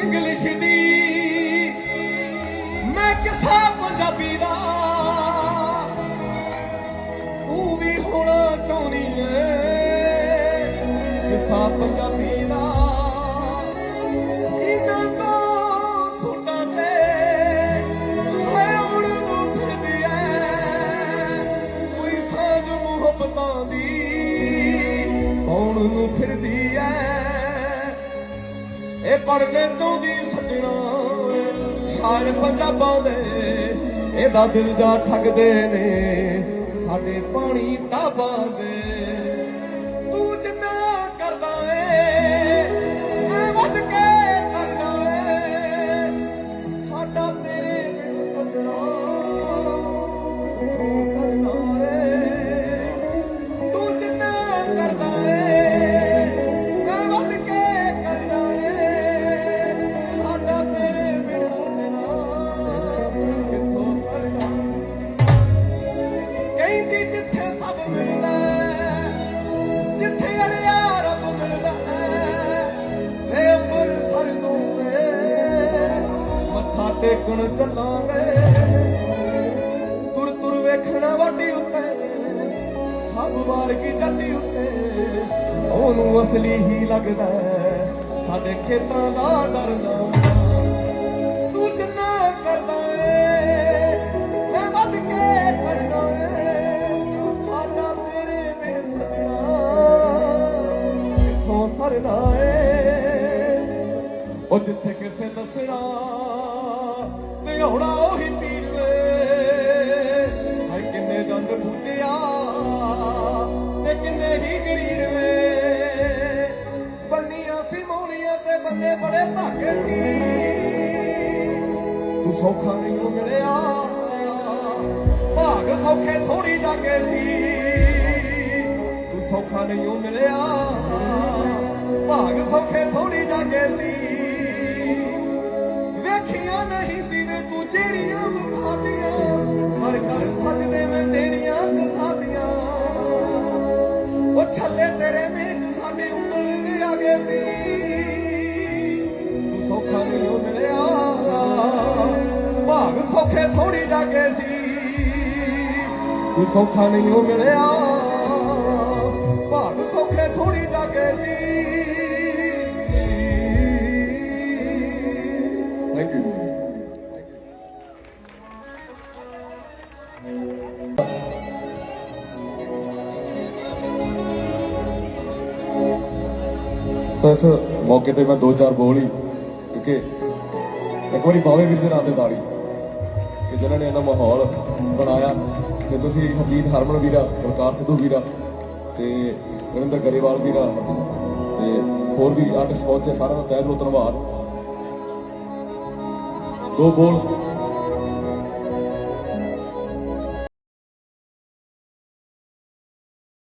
English ਦੀ ਮੈਂ ਕਿਸਾ ਪੰਜਾਬੀ ਦਾ। ਤੂੰ ਵੀ ਹੋਣਾ ਚਾਹੁੰਦੀ ਏ ਕਿਸਾ ਪੰਜਾਬੀ ਦਾ। ਜਿਨ੍ਹਾਂ ਤੋਂ ਸੁਣਦਾ ਤੇ ਮੈਂ ਹੁਣ ਨੂੰ ਫਿਰਦੀ ਐ ਕੋਈ ਸਾਜ ਮੁਹੱਬਤਾਂ ਦੀ ਕੌਣ ਨੂੰ ਫਿਰਦੀ ਐ ਇਹ ਪਰਦੇ ਚਾਹੁੰਦੀ ਸੱਜਣਾ ਸ਼ਾਇਰ ਪੰਜਾਬਾਂ ਦੇ। ਇਹਦਾ ਦਿਲ ਜਾ ਠੱਗਦੇ ਨੇ, ਸਾਡੇ ਪਾਣੀ ਟਾਬਾਂ ਦੇ। ਮੱਥਾ ਟੇਕਣ ਚੱਲਾਂਗੇ। ਤੁਰ ਤੁਰ ਵੇਖਣਾ ਵਾਟੀ ਉੱਤੇ, ਸਭ ਵਾਰ ਕੀ ਜੱਟੀ ਉੱਤੇ। ਉਹਨੂੰ ਅਸਲੀ ਹੀ ਲੱਗਦਾ ਸਾਡੇ ਖੇਤਾਂ ਦਾ ਡਰਦਾ ਤੂੰ ਜਿੰਨਾ ਕਰਦਾ ਏ, ਮੈਂ ਵੱਧ ਕੇ ਕਰਦਾ ਏ। ਸਾਡਾ ਤੇਰੇ ਬਿਨ ਸਜਣਾ ਕਿੱਥੋਂ ਸਰਨਾ ਏ? ਉਹ ਜਿੱਥੇ ਕਿਸੇ ਦੱਸਣਾ ਨਿਹਾਉਣਾ ਉਹੀ ਪੀਰ ਵੇ। ਹਾਏ ਕਿੰਨੇ ਦੰਦ ਬੂਝਿਆ ਤੇ ਕਿੰਨੇ ਹੀ ਗਰੀਰ ਵੇ। ਬੰਨੀਆਂ ਸੀ ਮੋਣੀਆਂ ਤੇ ਬੰਦੇ ਬੜੇ ਭਾਗੇ ਸੀ। ਤੂੰ ਸੌਖਾ ਨਹੀਂ ਉਹ ਮਿਲਿਆ ਭਾਗ ਸੌਖੇ ਥੋੜੀ ਜਾਗੇ ਸੀ। ਤੂੰ ਸੌਖਾ ਨਹੀਂ ਉਹ ਮਿਲਿਆ ਭਾਗ ਸੌਖੇ ਥੋੜੀ ਜਾਗੇ ਹਰ ਘਰ ਸਜਦੇ ਮੈਂ ਦੇਣੀਆਂ ਕਸਾਦੀਆਂ ਉਹ ਛੱਲੇ ਤੇਰੇ ਵਿੱਚ ਸਾਡੇ ਉਂਗਲ ਦੇ ਆ ਗਏ ਸੀ ਤੂੰ ਸੌਖਾ ਨਹੀਂ ਉਹ ਮਿਲਿਆ ਭਾਗ ਸੌਖੇ ਥੋੜੀ ਜਾਗੇ ਸੀ ਤੂੰ ਸੌਖਾ ਨਹੀਂ ਉਹ ਮਿਲਿਆ ਭਾਗ ਸੌਖੇ ਥੋੜੀ ਜਾਗੇ ਸੀ ਥੈਂਕ ਯੂ ਸੋ ਇਸ ਮੌਕੇ ਤੇ ਮੈਂ ਦੋ ਚਾਰ ਬੋਲ ਹੀ, ਕਿਉਂਕਿ ਇੱਕ ਵਾਰੀ ਬਾਵੇ ਵੀਰ ਦੇ ਨਾਂ ਤੇ ਤਾੜੀ ਕਿ ਜਿਨ੍ਹਾਂ ਨੇ ਇਹਨਾਂ ਮਾਹੌਲ ਬਣਾਇਆ, ਤੇ ਤੁਸੀਂ ਹਰਜੀਤ ਹਰਮਨ ਵੀਰਾ, ਬਲਕਾਰ ਸਿੱਧੂ ਵੀਰਾ, ਤੇ ਨਰਿੰਦਰ ਗਰੇਵਾਲ ਵੀਰਾ, ਤੇ ਹੋਰ ਵੀ ਆਰਟਿਸਟ ਪਹੁੰਚੇ, ਸਾਰਿਆਂ ਦਾ ਤਹਿ ਦਿਲੋਂ ਧੰਨਵਾਦ। ਦੋ ਬੋਲ